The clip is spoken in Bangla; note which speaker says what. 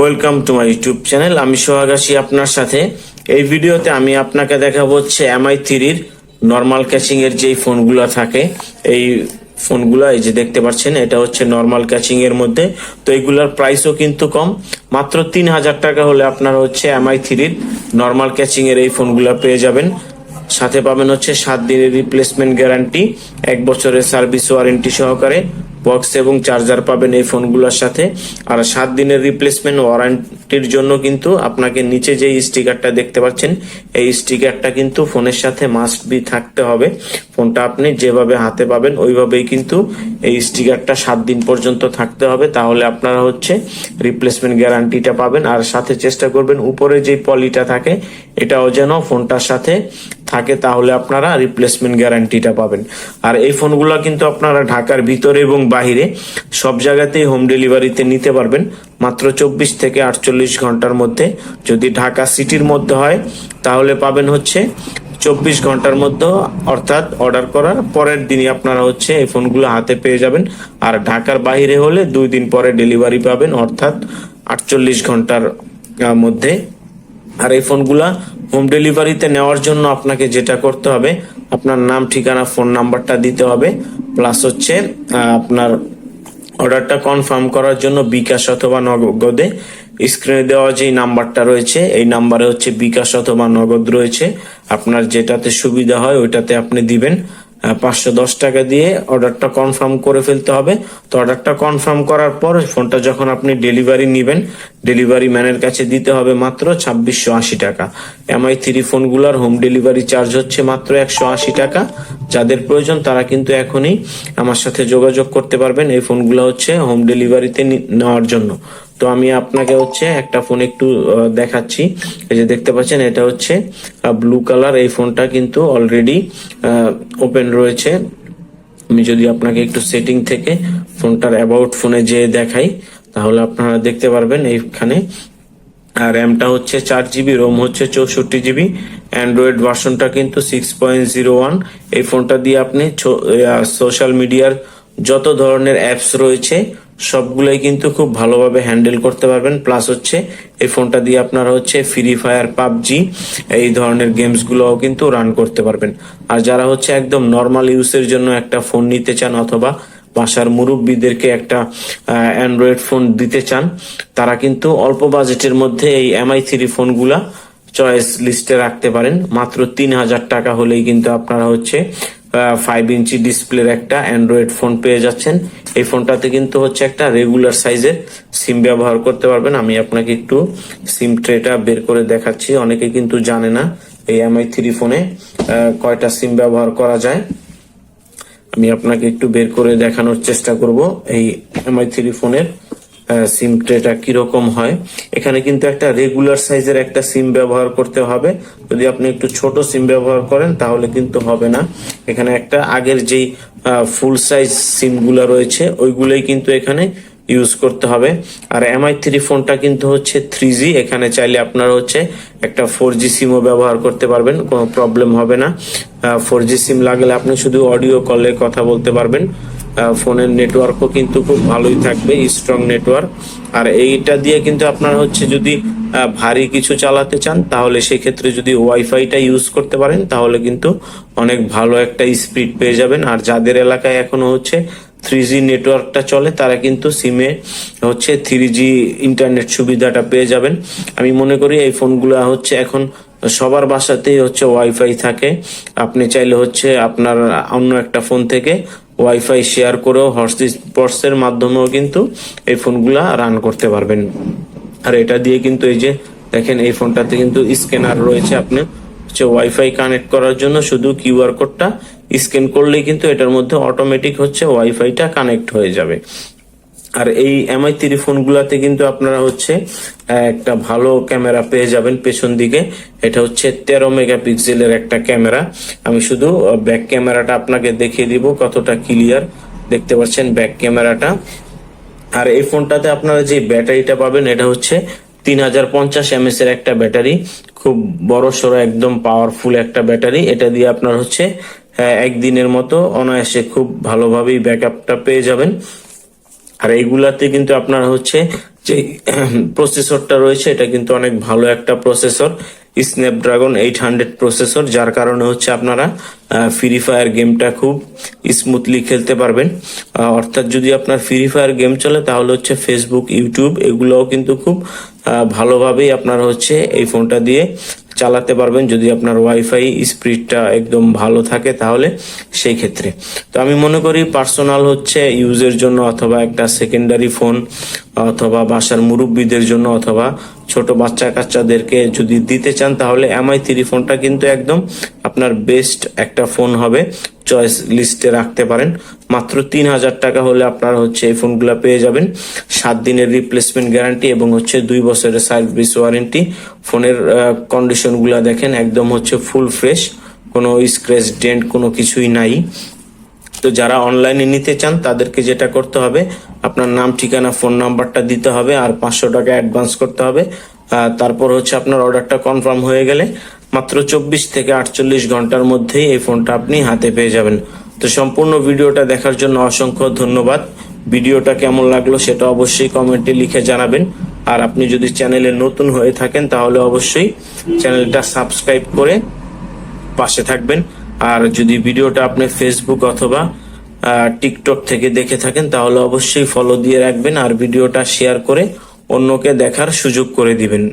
Speaker 1: Welcome to my YouTube channel আমি সোহাগ আছি আপনার সাথে। এই ভিডিওতে আমি আপনাকে দেখাবো হচ্ছে এমআই থ্রির নর্মাল ক্যাচিংয়ের যেই ফোনগুলো থাকে। এই ফোনগুলো, এই যে দেখতে পাচ্ছেন, এটা হচ্ছে নর্মাল ক্যাচিং এর মধ্যে। তো এইগুলোর প্রাইসও কিন্তু কম। মাত্র তিন হাজার টাকা হলে আপনার হচ্ছে এমআই থ্রির নর্মাল ক্যাচিং এর এই ফোনগুলো পেয়ে যাবেন। সাথে পাবেন হচ্ছে সাত দিনের রিপ্লেসমেন্ট গ্যারান্টি এক বছরের সার্ভিস ওয়ারেন্টি সহকারে। বক্স এবং চার্জার পাবেন এই ফোনগুলোর সাথে। আর সাত দিনের রিপ্লেসমেন্ট ওয়ারেন্টির জন্য কিন্তু আপনাকে নিচে যে স্টিকারটা দেখতে পাচ্ছেন, এই স্টিকারটা কিন্তু ফোনের সাথে মাস্ট বি থাকতে হবে। ফোনটা আপনি যেভাবে হাতে পাবেন, ওইভাবেই কিন্তু এই স্টিকারটা সাত দিন পর্যন্ত থাকতে হবে। তাহলে আপনারা হচ্ছে রিপ্লেসমেন্ট গ্যারান্টিটা পাবেন। আর সাথে চেষ্টা করবেন, উপরে যে পলিটা থাকে, এটাও যেন ফোনটার সাথে থাকে, তাহলে আপনারা রিপ্লেসমেন্ট গ্যারান্টিটা পাবেন। আর এই ফোনগুলো কিন্তু আপনারা ঢাকার ভিতরে এবং বাহিরে সব জায়গাতেই হোম ডেলিভারিতে নিতে পারবেন। মাত্র চব্বিশ থেকে আটচল্লিশ ঘণ্টার মধ্যে। যদি ঢাকা সিটির মধ্যে হয়, তাহলে পাবেন হচ্ছে চব্বিশ ঘণ্টার মধ্যে অর্থাৎ অর্ডার করার পরের দিনই আপনারা হচ্ছে এই ফোনগুলো হাতে পেয়ে যাবেন। আর ঢাকার বাইরে হলে দুই দিন পরে ডেলিভারি পাবেন, অর্থাৎ আটচল্লিশ ঘণ্টার মধ্যে। আর এই ফোনগুলা হোম ডেলিভারিতে নেওয়ার জন্য আপনাকে যেটা করতে হবে, আপনার নাম, ঠিকানা ফোন নাম্বারটা দিতে হবে প্লাস হচ্ছে আপনার অর্ডারটা কনফার্ম করার জন্য বিকাশ অথবা নগদে স্ক্রিনে দেওয়া যে নাম্বারটা রয়েছে, এই নাম্বারে হচ্ছে বিকাশ অথবা নগদ রয়েছে। আপনার যেটাতে সুবিধা হয় ওইটাতে আপনি দিবেন। পাঁচশো দশ টাকা দিয়ে অর্ডারটা কনফার্ম করে ফেলতে হবে। তো অর্ডারটা কনফার্ম করার পর ফোনটা যখন আপনি ডেলিভারি নেবেন, ডেলিভারি ম্যানের কাছে দিতে হবে মাত্র ছাব্বিশশো আশি টাকা। এমআই থ্রি ফোনগুলোর হোম ডেলিভারি চার্জ হচ্ছে মাত্র একশো আশি টাকা। যাদের প্রয়োজন তারা কিন্তু এখনই আমার সাথে যোগাযোগ করতে পারবেন। এই ফোনগুলো হচ্ছে হোম ডেলিভারিতে নেওয়ার জন্য। তো আমি আপনাকে হচ্ছে একটা ফোন একটু দেখাচ্ছি। এই যে দেখতে পাচ্ছেন, এটা হচ্ছে ব্লু কালার এই ফোনটা কিন্তু অলরেডি ওপেন রয়েছে। আমি যদি আপনাকে একটু সেটিং থেকে ফোনটার অ্যাবাউট ফোনে যে দেখাই, তাহলে আপনারা দেখতে পারবেন এইখানে। আর র্যামটা হচ্ছে চার জিবি রোম হচ্ছে চৌষট্টি জিবি অ্যান্ড্রয়েড ভার্সনটা কিন্তু সিক্স পয়েন্ট জিরো ওয়ান এই ফোনটা দিয়ে আপনি সোশ্যাল মিডিয়ার যত ধরনের অ্যাপস রয়েছে সবগুলোই কিন্তু খুব ভালোভাবে হ্যান্ডেল করতে পারবেন। প্লাস হচ্ছে, এই ফোনটা দিয়ে আপনারা হচ্ছে ফ্রি ফায়ার পাবজি, এই ধরনের গেমস গুলোও কিন্তু রান করতে পারবেন। আর যারা হচ্ছে একদম নর্মাল ইউজের জন্য একটা ফোন নিতে চান অথবা বাসার মুরব্বীদেরকে একটা অ্যান্ড্রয়েড ফোন দিতে চান, তারা কিন্তু অল্প বাজেটের মধ্যে এই এমআই থ্রি ফোনগুলা চয়েস লিস্টে রাখতে পারেন। মাত্র তিন হাজার টাকা হলেই কিন্তু আপনারা হচ্ছে ফাইভ ইঞ্চি ডিসপ্লের একটা অ্যান্ড্রয়েড ফোন পেয়ে যাচ্ছেন। এই ফোনটাতে কিন্তু হচ্ছে একটা রেগুলার সাইজের সিম ব্যবহার করতে পারবেন। আমি আপনাকে একটু সিম ট্রেটা বের করে দেখাচ্ছি। অনেকে কিন্তু জানে না এই এমআই থ্রি ফোনে কয়টা সিম ব্যবহার করা যায়। আমি আপনাকে একটু বের করে দেখানোর চেষ্টা করব এই এমআই থ্রি ফোনের সিম ট্রেটা কীরকম হয়? এখানে কিন্তু একটা রেগুলার সাইজের একটা সিম ব্যবহার করতে হবে। যদি আপনি একটু ছোট সিম ব্যবহার করেন, তাহলে কিন্তু হবে না। এখানে একটা আগের যেই ফুল সাইজ সিমগুলা রয়েছে, ওইগুলোই কিন্তু এখানে ইউজ করতে হবে। আর এমআই থ্রি ফোনটা কিন্তু হচ্ছে থ্রি জি এখানে চাইলে আপনারা হচ্ছে একটা ফোর জি সিমও ব্যবহার করতে পারবেন, কোনো প্রবলেম হবে না। ফোর জি সিম লাগলে আপনি শুধু অডিও কলে কথা বলতে পারবেন। ফোনের নেটওয়ার্কও কিন্তু খুব ভালোই থাকবে স্ট্রং নেটওয়ার্ক আর এইটা দিয়ে কিন্তু আপনারা হচ্ছে যদি ভারী কিছু চালাতে চান, তাহলে সেক্ষেত্রে যদি ওয়াইফাইটা ইউজ করতে পারেন, তাহলে কিন্তু অনেক ভালো একটা স্পিড পেয়ে যাবেন। আর যাদের এলাকায় এখনও হচ্ছে থ্রি জি নেটওয়ার্কটা চলে, তারা কিন্তু সিমে হচ্ছে থ্রি জি ইন্টারনেট সুবিধাটা পেয়ে যাবেন। আমি মনে করি এই ফোনগুলো হচ্ছে এখন সবার বাসাতেই হচ্ছে ওয়াইফাই থাকে। আপনি চাইলে হচ্ছে আপনার অন্য একটা ফোন থেকে ওয়াইফাই শেয়ার করেও হটস্পটসের মাধ্যমেও কিন্তু এই ফোনগুলা রান করতে পারবেন। আর এটা দিয়ে কিন্তু এই যে দেখেন, এই ফোনটাতে কিন্তু স্ক্যানার রয়েছে আপনি। হচ্ছে ওয়াইফাই কানেক্ট করার জন্য শুধু কিউআর কোডটা স্ক্যান করলেই কিন্তু এটার মধ্যে অটোমেটিক হচ্ছে ওয়াইফাইটা কানেক্ট হয়ে যাবে। আর এই এমআই থ্রি ফোনগুলাতে কিন্তু আপনারা হচ্ছে একটা ভালো ক্যামেরা পেয়ে যাবেন পেছন দিকে। এটা হচ্ছে তেরো মেগাপিক্সেলের একটা ক্যামেরা। আমি শুধু ব্যাক ক্যামেরাটা আপনাকে দেখিয়ে দিব কতটা ক্লিয়ার দেখতে পাচ্ছেন ব্যাক ক্যামেরাটা। আর এই ফোনটাতে আপনারা যে ব্যাটারিটা পাবেন, এটা হচ্ছে তিন হাজার পঞ্চাশ এমএস এর একটা ব্যাটারি। খুব বড় সড়ো, একদম পাওয়ারফুল একটা ব্যাটারি। এটা দিয়ে আপনার হচ্ছে একদিনের মতো অনায়াসে খুব ভালোভাবেই ব্যাকআপটা পেয়ে যাবেন। আর এইগুলাতে কিন্তু আপনার হচ্ছে যে প্রসেসরটা রয়েছে, এটা কিন্তু অনেক ভালো একটা processor Snapdragon eight hundred processor যার কারণে হচ্ছে আপনারা ফ্রি ফায়ার গেমটা খুব স্মুথলি খেলতে পারবেন। অর্থাৎ যদি আপনার ফ্রি ফায়ার গেম চলে, তাহলে হচ্ছে ফেসবুক ইউটিউব এগুলোও কিন্তু খুব ভালোভাবেই আপনারা হচ্ছে এই ফোনটা দিয়ে চালাতে পারবেন যদি আপনার ওয়াইফাই স্পিডটা একদম ভালো থাকে তাহলে সেই ক্ষেত্রে। তো আমি মনে করি পার্সোনাল হচ্ছে ইউজের জন্য অথবা একটা সেকেন্ডারি ফোন অথবা বাসার মুরব্বীদের জন্য অথবা ছোট বাচ্চা কাচ্চাদেরকে যদি দিতে চান তাহলে এমআই থ্রি ফোনটা কিন্তু একদম আপনার বেস্ট একটা ফোন হবে। চয়েস লিস্টে রাখতে পারেন। মাত্র তিন হাজার টাকা হলে আপনারা হচ্ছে এই ফোনগুলো পেয়ে যাবেন। সাত দিনের রিপ্লেসমেন্ট গ্যারান্টি এবং হচ্ছে দুই বছরের সার্ভিস ওয়ারেন্টি ফোনের কন্ডিশনগুলো দেখেন, একদম হচ্ছে ফুল ফ্রেশ কোনো স্ক্র্যাচ ডেন্ট কোনো কিছুই নাই। তো যারা অনলাইনে নিতে চান, তাদেরকে যেটা করতে হবে, আপনার নাম, ঠিকানা ফোন নাম্বারটা দিতে হবে, আর পাঁচশো টাকা অ্যাডভান্স করতে হবে। তারপর হচ্ছে আপনার অর্ডারটা কনফার্ম হয়ে গেলে মাত্র চব্বিশ থেকে আটচল্লিশ ঘণ্টার মধ্যেই এই ফোনটা আপনি হাতে পেয়ে যাবেন। তো সম্পূর্ণ ভিডিওটা দেখার জন্য অসংখ্য ধন্যবাদ। ভিডিওটা কেমন লাগল সেটা অবশ্যই কমেন্টে লিখে জানাবেন। আর আপনি যদি চ্যানেলে নতুন হয়ে থাকেন, তাহলে অবশ্যই চ্যানেলটা সাবস্ক্রাইব করে পাশে থাকবেন। আর যদি ভিডিওটা আপনি ফেসবুক অথবা টিকটক থেকে দেখে থাকেন, তাহলে অবশ্যই ফলো দিয়ে রাখবেন আর ভিডিওটা শেয়ার করে অন্যকে দেখার সুযোগ করে দিবেন।